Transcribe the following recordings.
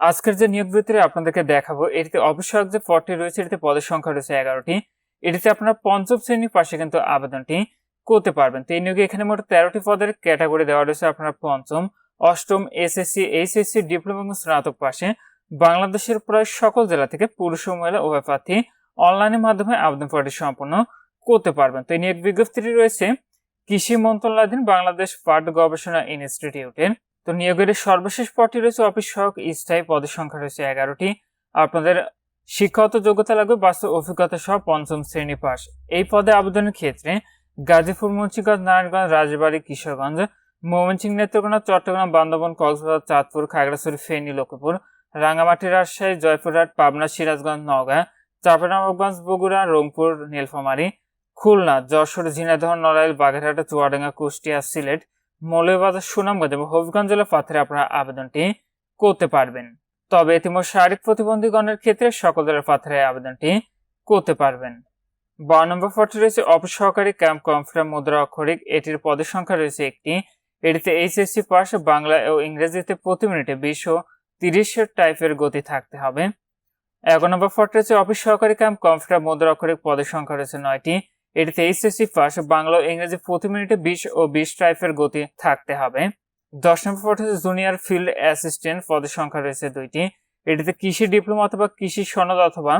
আজকের যে নিয়োগ বিবৃতি আপনাদেরকে দেখাবো, এটিতে অবশ্যক যে পদটি রয়েছে, এটিতে পদের সংখ্যা রয়েছে এগারোটি। এটিতে আপনারা পঞ্চম শ্রেণির পাশে কিন্তু আবেদনটি করতে পারবেন। তো এই নিয়োগে এখানে মোট তেরোটি পদের ক্যাটাগরি দেওয়া রয়েছে আপনার পঞ্চম, অষ্টম, এসএসসি, এইচএসসি, ডিপ্লোমা এবং স্নাতক পাশে। বাংলাদেশের প্রায় সকল জেলা থেকে পুরুষ ও মহিলা উভয় প্রার্থী অনলাইনের মাধ্যমে আবেদন পত্রটি সম্পন্ন করতে পারবেন। তো এই নিয়োগ বিজ্ঞপ্তিটি রয়েছে কৃষি মন্ত্রণালয়াধীন বাংলাদেশ পাট গবেষণা ইনস্টিটিউটের তো নিয়োগের সর্বশেষ পদটি রয়েছে অফিস সহক স্থায়ী পদের সংখ্যা রয়েছে এগারোটি। আপনাদের শিক্ষাগত যোগ্যতা লাগবে, বাস্তব অভিজ্ঞতা সহ পঞ্চম শ্রেণি পাস এই পদে আবেদনের ক্ষেত্রে গাজীপুর, মুন্সিগঞ্জ, নারায়ণগঞ্জ, রাজবাড়ী, কিশোরগঞ্জ, ময়মনসিংহ, নেত্রকোনা, চট্টগ্রাম, বান্দরবন, কক্সবাজার, চাঁদপুর, খাগড়াছড়ি, ফেনী, লক্ষ্মীপুর, রাঙ্গামাটি, রাজশাহী, জয়পুরহাট, পাবনা, সিরাজগঞ্জ, নওগাঁ, চাঁপাইনবাবগঞ্জ, বগুড়া, রংপুর, নীলফামারী, খুলনা, যশোর, ঝিনাইদহ, নড়াইল, বাগেরহাট, চুয়াডাঙ্গা, কুষ্টিয়া, সিলেট মৌলভীবাজার সুনামগঞ্জ এবং হবিগঞ্জ জেলা পাথরে আপনারা আবেদনটি করতে পারবেন। তবে ইতিমধ্যে শারীরিক প্রতিবন্ধীগণের ক্ষেত্রে সকল জেলার পাথরে আবেদনটি করতে পারবেন। বারো নম্বর ফটো রয়েছে অপসহকারী ক্যাম্প কম্পিউটার মুদ্রা অক্ষরিক। এটির পদের সংখ্যা রয়েছে একটি। এটিতে এইচএসসি পাস, বাংলা ও ইংরেজিতে প্রতি মিনিটে বিশ ও তিরিশের টাইপের গতি থাকতে হবে। এগারো নম্বর ফটো রয়েছে অফিস সহকারী ক্যাম্প কম্পিউটার মুদ্রা অক্ষরিক। পদের সংখ্যা রয়েছে নয়টি। এটিতে এইচএসসি পাস বাংলা ও ইংরেজি প্রতি মিনিটে বিশ ও বিশ টাইপের গতি থাকতে হবে। দশ নম্বর পদ হচ্ছে জুনিয়র ফিল্ড অ্যাসিস্ট্যান্ট পদের সংখ্যা রয়েছে দুইটি। এটিতে কৃষি ডিপ্লোমা অথবা কৃষি সনদ অথবা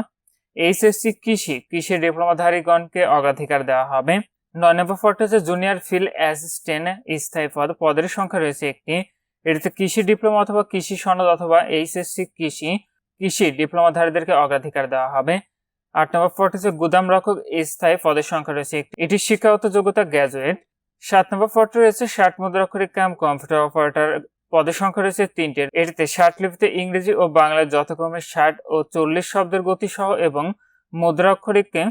এইচএসসি কৃষি কৃষি ডিপ্লোমাধারীগণকে অগ্রাধিকার দেওয়া হবে। নয় নম্বর পদটি হচ্ছে জুনিয়র ফিল্ড অ্যাসিস্ট্যান্ট স্থায়ী পদ, পদের সংখ্যা রয়েছে একটি। এটিতে কৃষি ডিপ্লোমা অথবা কৃষি সনদ অথবা এইচএসসি কৃষি কৃষি ডিপ্লোমাধারীদেরকে অগ্রাধিকার দেওয়া হবে। আট নম্বর পদ হচ্ছে গুদাম রক্ষক স্থায়ী পদের সংখ্যা রয়েছে এটি শিক্ষাগত যোগ্যতা গ্র্যাজুয়েট সাত নম্বর পদটি রয়েছে ষাট মুদ্রাক্ষরিক কাম কম্পিউটার অপারেটর পদের সংখ্যা রয়েছে তিনটে এটিতে ষাট লিপিতে ইংরেজি ও বাংলায় যথাক্রমে ষাট ও চল্লিশ শব্দের গতি সহ এবং মুদ্রাক্ষরিককে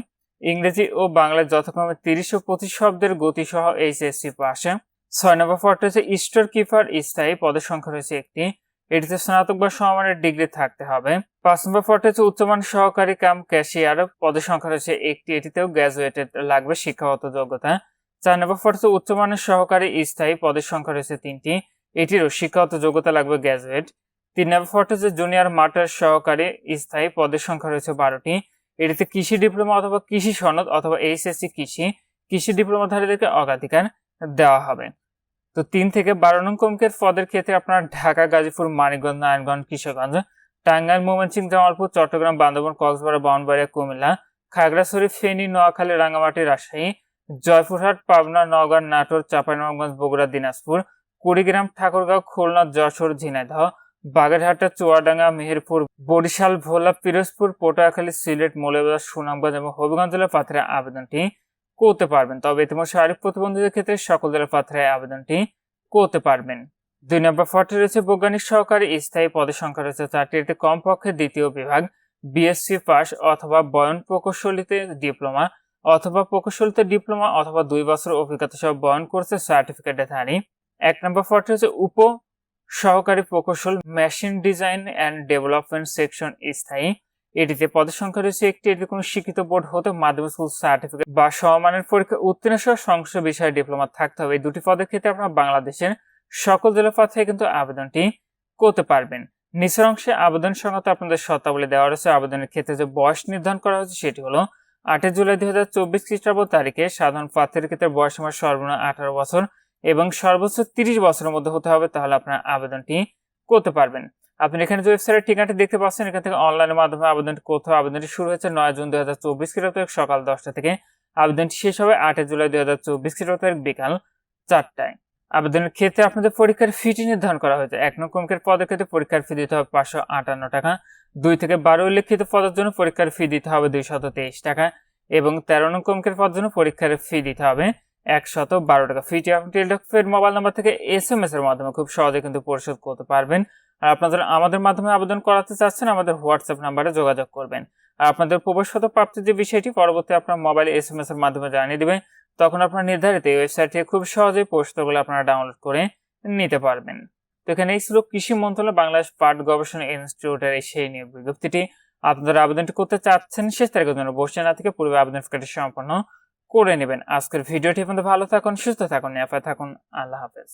ইংরেজি ও বাংলায় যথাক্রমে তিরিশ ও পঁচিশ শব্দের গতি সহ এইচএসসি পাশে। ছয় নম্বর পদটি হচ্ছে স্টোর কিপার স্থায়ী পদের সংখ্যা রয়েছে একটি। এটিতে স্নাতক বা সমমানের ডিগ্রি থাকতে হবে। পাঁচ নম্বর পদটি হচ্ছে উচ্চমান সহকারী কাম ক্যাশিয়ার। পদের সংখ্যা রয়েছে একটি। এটিতেও গ্র্যাজুয়েটেড লাগবে শিক্ষাগত যোগ্যতা। চার নম্বর পদ হচ্ছে উচ্চমানের সহকারী স্থায়ী। পদের সংখ্যা রয়েছে তিনটি। এটিরও শিক্ষাগত যোগ্যতা লাগবে গ্র্যাজুয়েট তিন নম্বর পদ হচ্ছে জুনিয়র মাটার সহকারী স্থায়ী। পদের সংখ্যা রয়েছে বারোটি। এটিতে কৃষি ডিপ্লোমা অথবা কৃষি সনদ অথবা এইচএসসি কৃষি। কৃষি ডিপ্লোমাধারীদেরকে অগ্রাধিকার দেওয়া হবে। তো তিন থেকে বারো নং কমকের পদের ক্ষেত্রে আপনার ঢাকা, গাজীপুর, মানিকগঞ্জ, নারায়ণগঞ্জ, কিশোরগঞ্জ, টাঙ্গাইল মোমেনসিং জামালপুর, চট্টগ্রাম, বান্দরবন, কক্সবাজার বাউনবাড়িয়া কুমিল্লা, খাগড়াছড়ি, ফেনী, নোয়াখালী, রাঙ্গামাটি, রাজশাহী, জয়পুরহাট, পাবনা, নওগাঁ, নাটোর, চাঁপাইনবাবগঞ্জ, বগুড়া, দিনাজপুর, কুড়িগ্রাম, ঠাকুরগাঁও, খুলনা, যশোর, ঝিনাইদহ, বাগেরহাটা, চুয়াডাঙ্গা, মেহেরপুর, বরিশাল, ভোলা, পিরোজপুর, পটুয়াখালী, সিলেট, মৌলভীবাজার, সুনামগঞ্জ এবং হবিগঞ্জ জেলার পাথরে আবেদনটি করতে পারবেন। তবে ইতিমধ্যে শারীরিক প্রতিবন্ধীদের ক্ষেত্রে সকল জেলার পাথরে আবেদনটি করতে পারবেন। দুই নম্বর ফটো রয়েছে বৈজ্ঞানিক সহকারী স্থায়ী পদের সংখ্যা রয়েছে চারটি। এতে কমপক্ষে দ্বিতীয় বিভাগ বিএসসি পাস অথবা বয়ন প্রকৌশলীতে ডিপ্লোমা অথবা প্রকৌশলীতে ডিপ্লোমা অথবা দুই বছর অভিজ্ঞতা সহ বয়ন কোর্সে সার্টিফিকেটধারী এক নম্বর ফটো হচ্ছে উপ সহকারী প্রকৌশল, machine design and development section স্থায়ী এটিতে পদের সংখ্যা রয়েছে একটি। এটি কোনো শিক্ষিত বোর্ড হতে মাধ্যমিক স্কুল সার্টিফিকেট বা সমমানের পরীক্ষা, উত্তীর্ণ সহ সংশ্লিষ্ট বিষয়ে ডিপ্লোমা থাকতে হবে। এই দুটি পদের ক্ষেত্রে আপনারা বাংলাদেশের সকল জেলা থেকে কিন্তু আবেদনটি করতে পারবেন। নিচের অংশে আবেদন সংক্রান্ত আপনাদের শর্তাবলী দেওয়া রয়েছে। আবেদনের ক্ষেত্রে যে বয়স নির্ধারণ করা হয়েছে সেটি হলো আটই জুলাই দুই হাজার চব্বিশ খ্রিস্টাব্দ তারিখে। সাধারণ প্রার্থীর ক্ষেত্রে বয়স সীমা সর্বনিম্ন আঠারো বছর এবং সর্বোচ্চ তিরিশ বছরের মধ্যে হতে হবে। তাহলে আপনার আবেদনটি করতে পারবেন। আপনি এখানে যে ওয়েবসাইটের ঠিকানাটি দেখতে পাচ্ছেন, এখান থেকে অনলাইনের মাধ্যমে আবেদনটি কোথাও আবেদনটি শুরু হয়েছে নয় জুন দুই হাজার চব্বিশ খ্রিস্টাব্দ সকাল দশটা থেকে। আবেদনটি শেষ হবে আটই জুলাই দুই হাজার চব্বিশ খ্রিস্টাব্দ বিকাল চারটায়। আবেদনের ক্ষেত্রে আপনাদের পরীক্ষার ফিটি নির্ধারণ করা হয়েছে। এক নং কমকের পদের ক্ষেত্রে পরীক্ষার ফি দিতে হবে পাঁচশো আটান্ন টাকা। দুই থেকে বারো উল্লেখিত পদের জন্য পরীক্ষার ফি দিতে হবে দুইশত তেইশ টাকা এবং তেরো নং কমকের পদের জন্য পরীক্ষার ফি দিতে হবে একশত বারো টাকা। ফিটি আপনি টেলিটকের মোবাইল নাম্বার থেকে এস এম এস এর মাধ্যমে খুব সহজে কিন্তু পরিশোধ করতে পারবেন। আর আপনাদের আমাদের মাধ্যমে আবেদন করাতে চাচ্ছেন, আমাদের হোয়াটসঅ্যাপ নাম্বারে যোগাযোগ করবেন। আর আপনাদের প্রবেশগত প্রাপ্তির যে বিষয়টি, পরবর্তী আপনার মোবাইলে এস এম এস এর মাধ্যমে জানিয়ে দেবেন, তখন আপনার নির্ধারিত এই ওয়েবসাইট থেকে খুব সহজেই প্রশ্নগুলো আপনারা ডাউনলোড করে নিতে পারবেন। তো এখানে এই ছিল কৃষি মন্ত্রণালয় বাংলাদেশ পাট গবেষণা ইনস্টিটিউটের এই সেই নিয়োগ বিজ্ঞপ্তিটি। আপনারা আবেদনটি করতে চাচ্ছেন, শেষ তারিখের জন্য বসে না থেকে পূর্বে আবেদন সম্পন্ন করে নেবেন। আজকের ভিডিওটি আপনাদের ভালো থাকুন, সুস্থ থাকুন, নিরাপদ থাকুন। আল্লাহ হাফেজ।